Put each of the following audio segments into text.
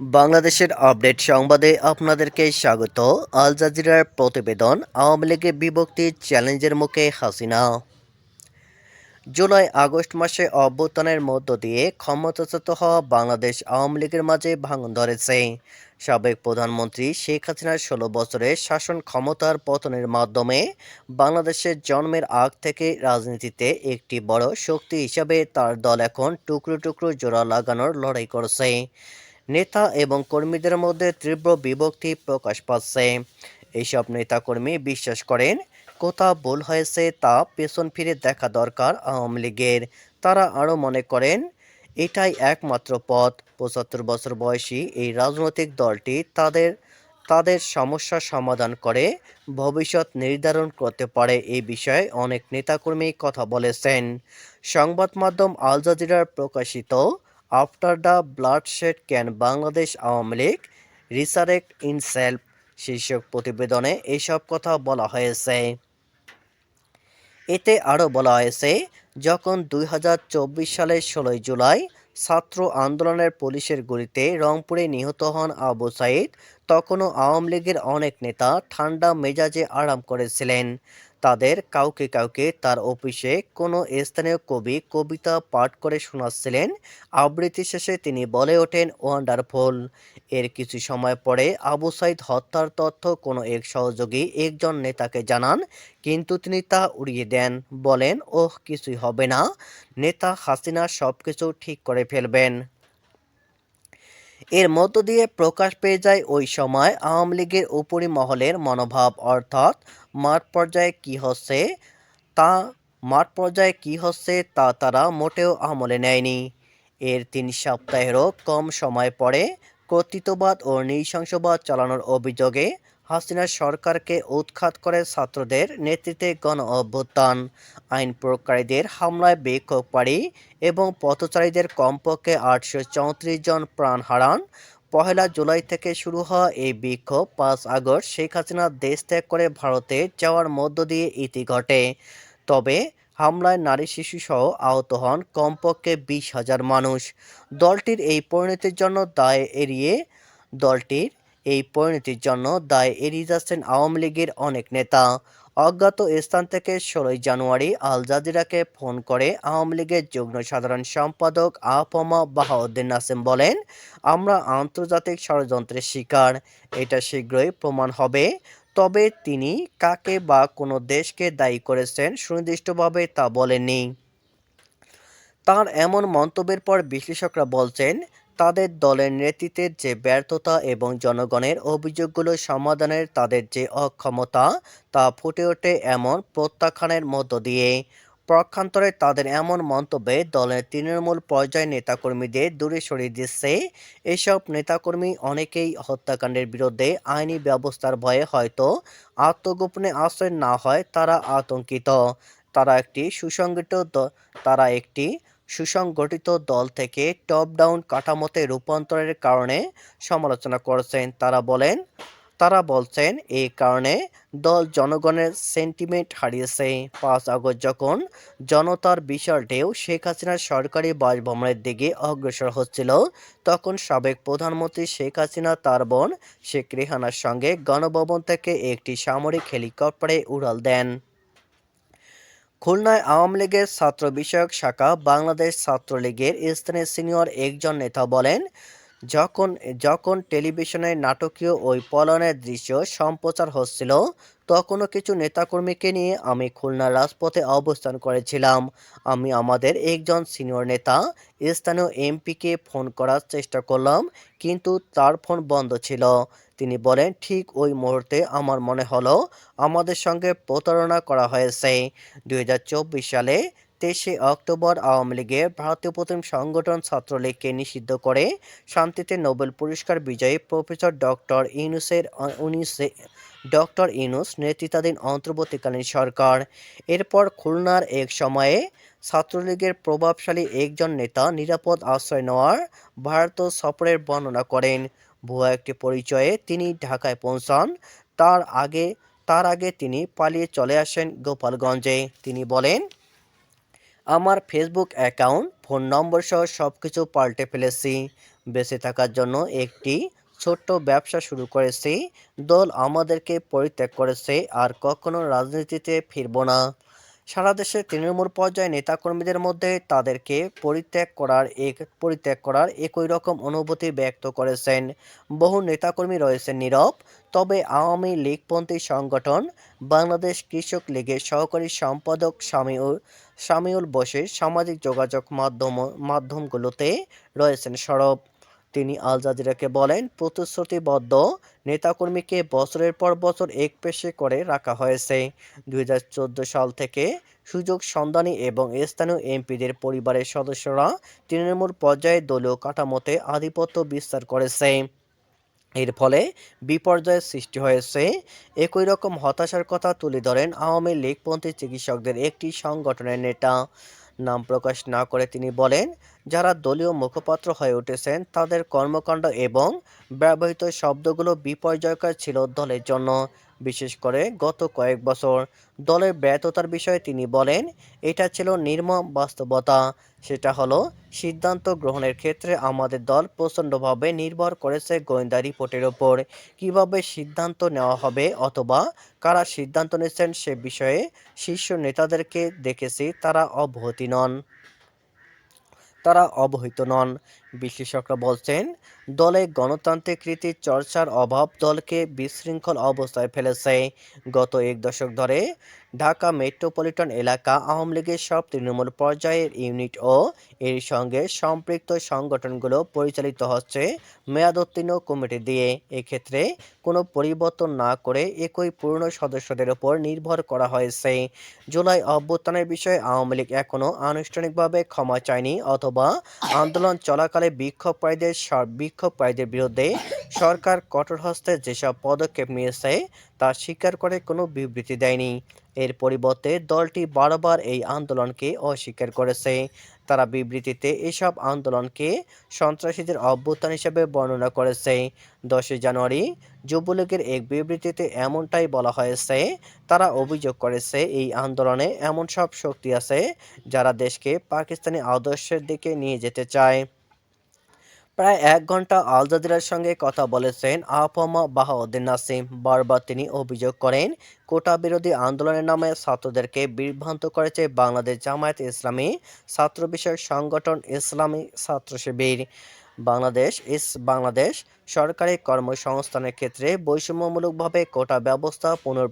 বাংলাদেশের আপডেট সংবাদে আপনাদেরকে স্বাগত। আল জাজিরার প্রতিবেদন, আওয়ামী লীগের বিভক্তি চ্যালেঞ্জের মুখে হাসিনা। জুলাই আগস্ট মাসে অভ্যুত্থানের মধ্য দিয়ে ক্ষমতাচ্যুত হওয়া বাংলাদেশ আওয়ামী লীগের মাঝে ভাঙন ধরেছে। সাবেক প্রধানমন্ত্রী শেখ হাসিনার ষোলো বছরের শাসন ক্ষমতার পতনের মাধ্যমে বাংলাদেশের জন্মের আগ থেকে রাজনীতিতে একটি বড় শক্তি হিসাবে তার দল এখন টুকরো টুকরো জোড়া লাগানোর লড়াই করছে। নেতা এবং কর্মীদের মধ্যে তীব্র বিভক্তি প্রকাশ পাচ্ছে। এইসব নেতাকর্মী বিশ্বাস করেন কোথাও ভুল হয়েছে তা পেছন ফিরে দেখা দরকার আওয়ামী লীগের। তারা আরও মনে করেন, এটাই একমাত্র পথ। পঁচাত্তর বছর বয়সী এই রাজনৈতিক দলটি তাদের তাদের সমস্যা সমাধান করে ভবিষ্যৎ নির্ধারণ করতে পারে এই বিষয়ে অনেক নেতাকর্মী কথা বলেছেন। সংবাদ মাধ্যম আল জাজিরার প্রকাশিত after the bloodshed can Bangladesh Awami League resurrect in self শীর্ষক প্রতিবেদনে এসব কথা বলা হয়েছে। এতে আরও বলা হয়েছে, যখন দুই হাজার চব্বিশ সালের ষোলোই জুলাই ছাত্র আন্দোলনের পুলিশের গুলিতে রংপুরে নিহত হন আবু সাইদ, তখনও আওয়ামী লীগের অনেক নেতা ঠান্ডা মেজাজে আরাম করেছিলেন। তাদের কাউকে কাউকে তার অফিসে কোনো স্থানীয় কবি কবিতা পাঠ করে শোনাচ্ছিলেন। আবৃত্তি শেষে তিনি বলে ওঠেন, ওয়ান্ডারফুল। এর কিছু সময় পরে আবু সাইদ হত্যার তথ্য কোনো এক সহযোগী একজন নেতাকে জানান, কিন্তু তিনি তা উড়িয়ে দেন, বলেন, ওহ, কিছুই হবে না। নেতা হাসিনা সব কিছু ঠিক করে ফেলবেন। এর মধ্য দিয়ে প্রকাশ পেয়ে যায় ওই সময় আওয়ামী লীগের উপরি মহলের মনোভাব, অর্থাৎ মাঠ পর্যায়ে কি হচ্ছে, তা, মাঠ পর্যায়ে কি হচ্ছে তা তারা মোটেও আমলে নেয়নি। এর তিন সপ্তাহেরও কম সময় পরে কর্তৃত্ববাদ ও নৃশংসবাদ চালানোর অভিযোগে হাসিনা সরকারকে উৎখাত করে ছাত্রদের নেতৃত্বে গণ অভ্যুত্থান। আইন প্রয়োগকারীদের হামলায় বিক্ষোভ বিক্ষোভকারী এবং পথচারীদের কমপক্ষে আটশো চৌত্রিশ জন প্রাণ হারান। পহেলা জুলাই থেকে শুরু হওয়া এই বিক্ষোভ পাঁচ আগস্ট শেখ হাসিনা দেশ ত্যাগ করে ভারতে যাওয়ার মধ্য দিয়ে ইতি ঘটে। তবে হামলায় নারী শিশু সহ আহত হন কমপক্ষে বিশ হাজার মানুষ। দলটির এই পরিণতির জন্য দায় এড়িয়ে দলটির এই পরিণতির জন্য দায় এড়িয়ে যাচ্ছেন আওয়ামী লীগের অনেক নেতা। অজ্ঞাত স্থান থেকে ষোলোই জানুয়ারি আল জাজিরাকে ফোন করে আওয়ামী লীগের যুগ্ম সাধারণ সম্পাদক আহমা বাহাউদ্দিন নাসিম বলেন, আমরা আন্তর্জাতিক ষড়যন্ত্রের শিকার। এটা শীঘ্রই প্রমাণ হবে। তবে তিনি কাকে বা কোনো দেশকে দায়ী করেছেন সুনির্দিষ্টভাবে তা বলেননি। তার এমন মন্তব্যের পর বিশ্লেষকরা বলছেন তাদের দলের নেতৃত্বের যে ব্যর্থতা এবং জনগণের অভিযোগগুলো সমাধানের তাদের যে অক্ষমতা, তা ফুটে ওঠে এমন প্রত্যাখ্যানের মধ্য দিয়ে। পক্ষান্তরে তাদের এমন মন্তব্যে দলের তৃণমূল পর্যায়ে নেতাকর্মীদের দূরে সরিয়ে দিচ্ছে। এসব নেতাকর্মী অনেকেই হত্যাকাণ্ডের বিরুদ্ধে আইনি ব্যবস্থার ভয়ে হয়তো আত্মগোপনে আশ্রয় না হয়, তারা আতঙ্কিত। তারা একটি সুসংগঠিত তারা একটি সুসংগঠিত দল থেকে টপ ডাউন কাঠামোতে রূপান্তরের কারণে সমালোচনা করেছেন। তারা বলেন, তারা বলছেন এই কারণে দল জনগণের সেন্টিমেন্ট হারিয়েছে। পাঁচ আগস্ট যখন জনতার বিশাল ঢেউ শেখ হাসিনার সরকারি বাসভবনের দিকে অগ্রসর হচ্ছিল, তখন সাবেক প্রধানমন্ত্রী শেখ হাসিনা তার বোন শেখ রেহানার সঙ্গে গণভবন থেকে একটি সামরিক হেলিকপ্টারে উড়াল দেন। খুলনায় আওয়ামী লীগের ছাত্র বিষয়ক শাখা বাংলাদেশ ছাত্রলীগের স্থানীয় সিনিয়র একজন নেতা বলেন, যখন যখন টেলিভিশনে নাটকীয় ওই পলনের দৃশ্য সম্প্রচার হচ্ছিল, তখনও কিছু নেতাকর্মীকে নিয়ে আমি খুলনার রাজপথে অবস্থান করেছিলাম। আমি আমাদের একজন সিনিয়র নেতা, স্থানীয় এমপিকে ফোন করার চেষ্টা করলাম, কিন্তু তার ফোন বন্ধ ছিল। তিনি বলেন, ঠিক ওই মুহূর্তে আমার মনে হলো আমাদের সঙ্গে প্রতারণা করা হয়েছে। দুই হাজার চব্বিশ সালে তেইশে অক্টোবর আওয়ামী লীগের ভারতীয় প্রথম সংগঠন ছাত্রলীগকে নিষিদ্ধ করে শান্তিতে নোবেল পুরস্কার বিজয়ী প্রফেসর ডক্টর ইউনুসের উনিশে ডক্টর ইউনুস নেতৃত্বাধীন অন্তর্বর্তীকালীন সরকার। এরপর খুলনার এক সময়ে ছাত্রলীগের প্রভাবশালী একজন নেতা নিরাপদ আশ্রয় নেওয়ার ভারত সফরের বর্ণনা করেন। ভুয়া একটি পরিচয়ে তিনি ঢাকায় পৌঁছান। তার আগে তার আগে তিনি পালিয়ে চলে আসেন গোপালগঞ্জে। তিনি বলেন, আমার ফেসবুক অ্যাকাউন্ট, ফোন নম্বর সহ সব কিছু পাল্টে ফেলেছি। বেঁচে থাকার জন্য একটি ছোট্ট ব্যবসা শুরু করেছি। দল আমাদেরকে পরিত্যাগ করেছে আর কখনো রাজনীতিতে ফিরব না। সারা দেশে তৃণমূল পর্যায়ে নেতাকর্মীদের মধ্যে তাদেরকে পরিত্যাগ করার এক, পরিত্যাগ করার একই রকম অনুভূতি ব্যক্ত করেছেন। বহু নেতাকর্মী রয়েছেন নীরব, তবে আওয়ামী লীগপন্থী সংগঠন বাংলাদেশ কৃষক লীগের সহকারী সম্পাদক সামিউল সামিউল বসে সামাজিক যোগাযোগ মাধ্যম, মাধ্যমগুলোতে রয়েছেন সরব। তিনি আল জাজিরাকে বলেন, প্রতিশ্রুতিবদ্ধ নেতাকর্মীকে বছরের পর বছর এক পেশে করে রাখা হয়েছে। দু হাজার চোদ্দ সাল থেকে সুযোগ সন্ধানী এবং স্থানীয় এমপিদের পরিবারের সদস্যরা তৃণমূল পর্যায়ে দলীয় কাঠামোতে আধিপত্য বিস্তার করেছে। এর ফলে বিপর্যয়ের সৃষ্টি হয়েছে। একই রকম হতাশার কথা তুলে ধরেন আওয়ামী লীগপন্থী চিকিৎসকদের একটি সংগঠনের নেতা। নাম প্রকাশ না করে তিনি বলেন, যারা দলীয় মুখপাত্র হয়ে উঠেছেন, তাদের কর্মকাণ্ড এবং ব্যবহৃত শব্দগুলো বিপর্যয়কর ছিল দলের জন্য। বিশেষ করে গত কয়েক বছর দলের ব্যর্থতার বিষয়ে তিনি বলেন, এটা ছিল নির্মম বাস্তবতা। সেটা হলো, সিদ্ধান্ত গ্রহণের ক্ষেত্রে আমাদের দল প্রচণ্ডভাবে নির্ভর করেছে গোয়েন্দা রিপোর্টের ওপর। কীভাবে সিদ্ধান্ত নেওয়া হবে অথবা কারা সিদ্ধান্ত নিচ্ছেন সে বিষয়ে শীর্ষ নেতাদেরকে দেখেছি, তারা অবহতি নন। তারা অবহিত নন। বিশ্লেষকরা বলছেন দলে গণতান্ত্রিক রীতির চর্চার অভাব দলকে বিশৃঙ্খল অবস্থায় ফেলেছে। গত এক দশক ধরে ঢাকা মেট্রোপলিটন এলাকা আওয়ামী লীগের সব তৃণমূল পর্যায়ের ইউনিট ও এর সঙ্গে সম্পৃক্ত সংগঠনগুলো পরিচালিত হচ্ছে মেয়াদোত্তীর্ণ কমিটি দিয়ে। এক্ষেত্রে কোনো পরিবর্তন না করে একই পূর্ণ সদস্যদের ওপর নির্ভর করা হয়েছে। জুলাই অভ্যুত্থানের বিষয়ে আওয়ামী লীগ এখনও আনুষ্ঠানিকভাবে ক্ষমা চায়নি অথবা আন্দোলন চলাকালে বিক্ষোভকারীদের বিক্ষোভকারীদের বিরুদ্ধে সরকার কঠোর হস্তে যেসব পদক্ষেপ নিয়েছে, তা স্বীকার করে কোনো বিবৃতি দেয়নি। এর পরিবর্তে দলটি বারবার এই আন্দোলনকে অস্বীকার করেছে। তারা বিবৃতিতে এসব আন্দোলনকে সন্ত্রাসীদের অভ্যুত্থান হিসেবে বর্ণনা করেছে। দশই জানুয়ারি যুবলীগের এক বিবৃতিতে এমনটাই বলা হয়েছে, তারা অভিযোগ করেছে এই আন্দোলনে এমন সব শক্তি আছে যারা দেশকে পাকিস্তানি আদর্শের দিকে নিয়ে যেতে চায়। প্রায় এক ঘণ্টা আল জাজিরার সঙ্গে কথা বলেছেন আফমা বাহাউদ্দিন নাসিম। বারবার তিনি অভিযোগ করেন, কোটা বিরোধী আন্দোলনের নামে ছাত্রদেরকে বিভ্রান্ত করেছে বাংলাদেশ জামায়াত ইসলামী ছাত্র বিষয়ক সংগঠন ইসলামী ছাত্র শিবির। বাংলাদেশ ইস বাংলাদেশ সরকারি কর্মসংস্থানের ক্ষেত্রে বৈষম্যমূলকভাবে কোটা ব্যবস্থা পুনর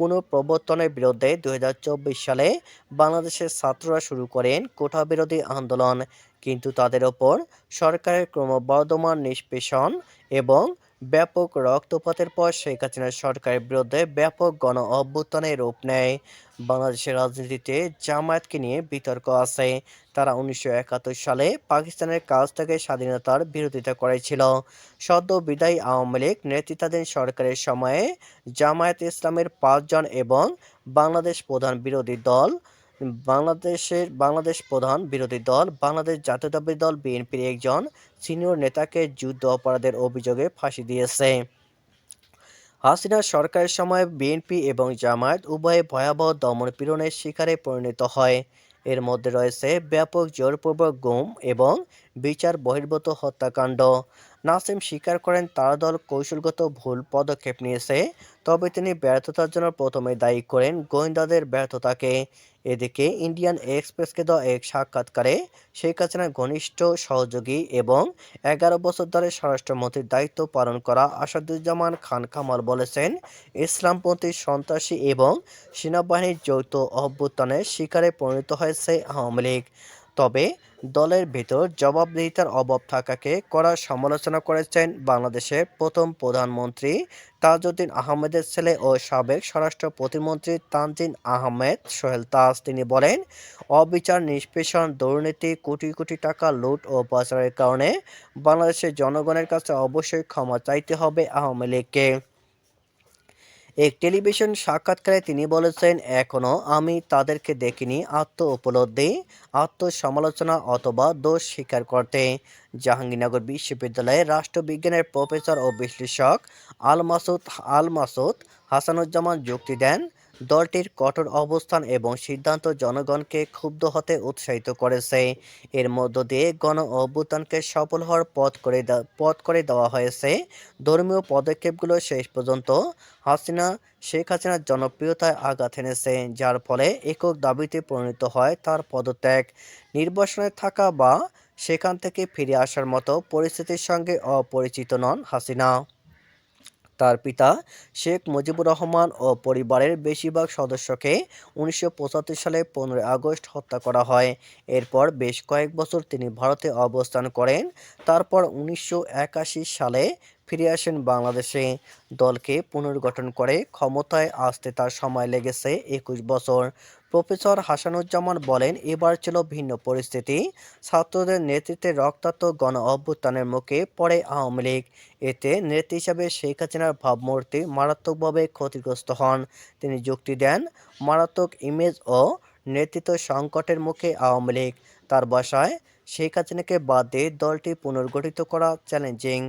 পুনঃপ্রবর্তনের বিরুদ্ধে দুই হাজার চব্বিশ সালে বাংলাদেশের ছাত্ররা শুরু করেন কোটা বিরোধী আন্দোলন। কিন্তু তাদের ওপর সরকারের ক্রমবর্ধমান নিষ্পেষণ এবং ব্যাপক রক্তপাতের পর শেখ হাসিনার সরকারের বিরুদ্ধে ব্যাপক গণ অভ্যুত্থানের রূপ নেয়। বাংলাদেশের রাজনীতিতে জামায়াতকে নিয়ে বিতর্ক আছে। তারা উনিশশো একাত্তর সালে পাকিস্তানের কাছ থেকে স্বাধীনতার বিরোধিতা করেছিল। সদ্য বিদায়ী আওয়ামী লীগ নেতৃত্বাধীন সরকারের সময়ে জামায়াত ইসলামের পাঁচজন এবং বাংলাদেশ প্রধান বিরোধী দল বাংলাদেশের বাংলাদেশ প্রধান বিরোধী দল, বাংলাদেশ জাতীয়তাবাদী দল বিএনপির একজন সিনিয়র নেতাকে যুদ্ধ অপরাধের অভিযোগে ফাঁসি দিয়েছে। হাসিনা সরকারের সময় বিএনপি এবং জামায়াত উভয়ে ভয়াবহ দমন পীড়নের শিকারে পরিণত হয়। এর মধ্যে রয়েছে ব্যাপক জোরপূর্বক গুম এবং বিচার বহির্ভূত হত্যাকাণ্ড। নাসিম স্বীকার করেন, তারা দল কৌশলগত ভুল পদক্ষেপ নিয়েছে। তবে তিনি ব্যর্থতার জন্য প্রথমে দায়ী করেন গোয়েন্দাদের ব্যর্থতাকে। এদিকে ইন্ডিয়ান এক্সপ্রেসকে দেওয়া এক সাক্ষাৎকারে শেখ হাসিনার ঘনিষ্ঠ সহযোগী এবং এগারো বছর ধরে স্বরাষ্ট্রমন্ত্রীর দায়িত্ব পালন করা আসাদুজ্জামান খান কামাল বলেছেন, ইসলামপন্থী সন্ত্রাসী এবং সেনাবাহিনীর যৌথ অভ্যুত্থানের শিকারে পরিণত হয়েছে আওয়ামী লীগ। তবে দলের ভেতর জবাবদিহিতার অভাব থাকাকে কড়া সমালোচনা করেছেন বাংলাদেশের প্রথম প্রধানমন্ত্রী তাজউদ্দিন আহমেদের ছেলে ও সাবেক স্বরাষ্ট্র প্রতিমন্ত্রী তানজিন আহমেদ সোহেল তাজ। তিনি বলেন, অবিচার, নিষ্পেষণ, দুর্নীতি, কোটি কোটি টাকা লুট ও পাচারের কারণে বাংলাদেশের জনগণের কাছে অবশ্যই ক্ষমা চাইতে হবে আওয়ামী লীগকে। এক টেলিভিশন সাক্ষাৎকারে তিনি বলেছেন এখনও আমি তাদেরকে দেখিনি আত্ম উপলব্ধি আত্মসমালোচনা অথবা দোষ স্বীকার করতে। জাহাঙ্গীরনগর বিশ্ববিদ্যালয়ে রাষ্ট্রবিজ্ঞানের প্রফেসর ও বিশ্লেষক আল মাসুদ আল মাসুদ হাসানুজ্জামান যুক্তি দেন দলটির কঠোর অবস্থান এবং সিদ্ধান্ত জনগণকে ক্ষুব্ধ হতে উৎসাহিত করেছে। এর মধ্য দিয়ে গণ অভ্যুত্থানকে সফল হওয়ার পথ করে পথ করে দেওয়া হয়েছে। ধর্মীয় পদক্ষেপগুলো শেষ পর্যন্ত হাসিনা, শেখ হাসিনার জনপ্রিয়তায় আঘাত এনেছে, যার ফলে একক দাবিতে পরিণত হয় তার পদত্যাগ। নির্বাসনে থাকা বা সেখান থেকে ফিরে আসার মতো পরিস্থিতির সঙ্গে অপরিচিত নন হাসিনা। তার পিতা শেখ মুজিবুর রহমান ও পরিবারের বেশিরভাগ সদস্যকে উনিশশো পঁচাত্তর সালে পনেরোই আগস্ট হত্যা করা হয়। এরপর বেশ কয়েক বছর তিনি ভারতে অবস্থান করেন। তারপর উনিশশো একাশি সালে ফিরে আসেন বাংলাদেশে দলকে পুনর্গঠন করে। ক্ষমতায় আসতে তার সময় লেগেছে একুশ বছর। প্রফেসর হাসানুজ্জামান বলেন, এবার ছিল ভিন্ন পরিস্থিতি। ছাত্রদের নেতৃত্বে রক্তাক্ত গণ অভ্যুত্থানের মুখে পড়ে আওয়ামী লীগ। এতে নেত্রী হিসাবে শেখ হাসিনার ভাবমূর্তি মারাত্মকভাবে ক্ষতিগ্রস্ত হন। তিনি যুক্তি দেন, মারাত্মক ইমেজ ও নেতৃত্ব সংকটের মুখে আওয়ামী লীগ। তার বাসায় শেখ হাসিনাকে বাদ দিয়ে দলটি পুনর্গঠিত করা চ্যালেঞ্জিং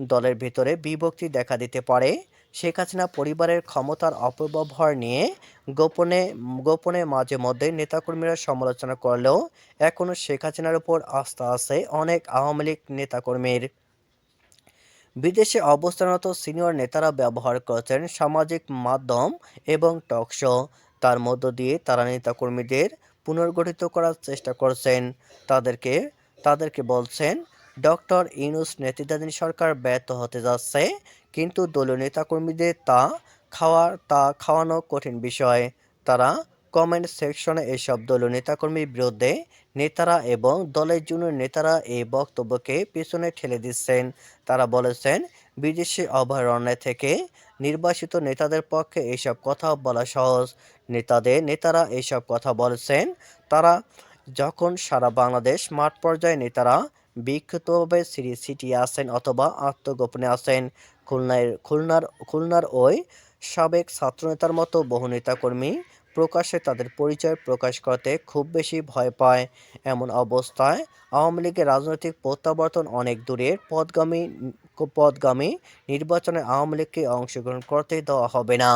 দলের ভেতরে বিভক্তি দেখা দিতে পারে। শেখ হাসিনা পরিবারের ক্ষমতার অপব্যবহার নিয়ে গোপনে গোপনে মাঝে মধ্যে নেতাকর্মীরা সমালোচনা করলেও এখনও শেখ হাসিনার উপর আস্থা আছে অনেক আওয়ামী লীগ নেতাকর্মীর। বিদেশে অবস্থানরত সিনিয়র নেতারা ব্যবহার করেছেন সামাজিক মাধ্যম এবং টক শো। তার মধ্য দিয়ে তারা নেতাকর্মীদের পুনর্গঠিত করার চেষ্টা করছেন। তাদেরকে তাদেরকে বলছেন ডক্টর ইউনুস নেতৃত্বাধীন সরকার ব্যর্থ হতে যাচ্ছে, কিন্তু দলীয় নেতাকর্মীদের তা খাওয়ার, তা খাওয়ানো কঠিন বিষয়। তারা কমেন্ট সেকশনে এসব দলীয় নেতাকর্মীর বিরুদ্ধে নেতারা এবং দলের জন্য নেতারা এই বক্তব্যকে পিছনে ঠেলে দিচ্ছেন। তারা বলেছেন, বিদেশি অভয়ারণ্য থেকে নির্বাসিত নেতাদের পক্ষে এইসব কথা বলা সহজ। নেতাদের, নেতারা এইসব কথা বলছেন। তারা যখন সারা বাংলাদেশ মাঠ পর্যায়ে নেতারা বিক্ষিপ্তভাবে সিঁড়ি ছিটিয়ে আসেন অথবা আত্মগোপনে আসেন খুলনায় খুলনার খুলনার ওই সাবেক ছাত্রনেতার মতো বহু নেতাকর্মী প্রকাশ্যে তাদের পরিচয় প্রকাশ করতে খুব বেশি ভয় পায়। এমন অবস্থায় আওয়ামী লীগের রাজনৈতিক প্রত্যাবর্তন অনেক দূরের পদগামী পদগামী নির্বাচনে আওয়ামী লীগকে অংশগ্রহণ করতে দেওয়া হবে না।